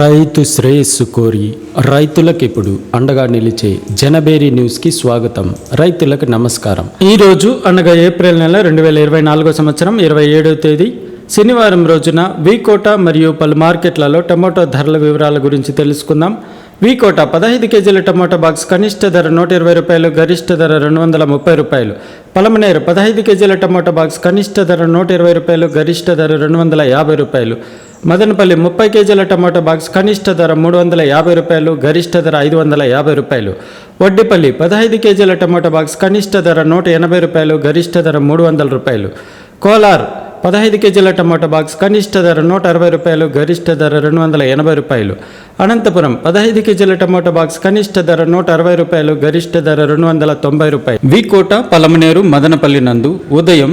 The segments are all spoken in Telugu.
రైతు శ్రేయస్సు కోరి రైతులకు ఇప్పుడు అండగా నిలిచే జనబేరి న్యూస్కి స్వాగతం. రైతులకు నమస్కారం. ఈరోజు అనగా ఏప్రిల్ నెల రెండు వేల ఇరవై నాలుగో సంవత్సరం ఇరవై ఏడవ తేదీ శనివారం రోజున వీకోట మరియు పలు మార్కెట్లలో టమాటో ధరల వివరాల గురించి తెలుసుకుందాం. వీకోట పదహైదు కేజీల టమాటో బాక్స్ కనిష్ట ధర నూట ఇరవై రూపాయలు గరిష్ట ధర రెండు వందల ముప్పై రూపాయలు. పలమనేరు పదహైదు కేజీల టమాటో బాక్స్ కనిష్ట ధర నూట ఇరవై రూపాయలు గరిష్ట ధర రెండు వందల యాభై రూపాయలు. మదనపల్లి ముప్పై కేజీల టమాటా బాక్స్ కనిష్ట ధర మూడు వందల యాభై రూపాయలు గరిష్ట ధర ఐదు వందల యాభై రూపాయలు. వడ్డిపల్లి పదహైదు కేజీల టమాటా బాక్స్ కనిష్ట ధర నూట ఎనభై రూపాయలు గరిష్ట ధర మూడు వందల రూపాయలు. కోలార్ పదహైదు కేజీల టమాటా బాక్స్ కనిష్ట ధర నూట అరవై రూపాయలు గరిష్ట ధర రెండు వందల ఎనభై రూపాయలు. అనంతపురం పదహైదు కేజీల టమాటా బాక్స్ కనిష్ట ధర నూట అరవై రూపాయలు గరిష్ట ధర రెండు వందల తొంభై రూపాయలు. వికోట పలమనేరు మదనపల్లి నందు ఉదయం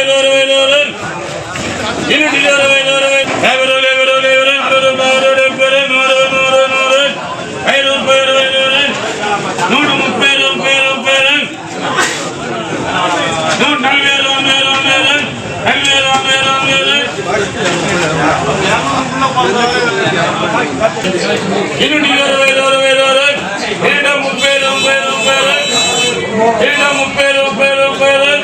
ఎనిమిది ఇరవై ఇరవై ఇరవై ఏడ ముప్పై ముప్పై ముప్పై ఏడ ముప్పై ముప్పై ముప్పై ఇరవై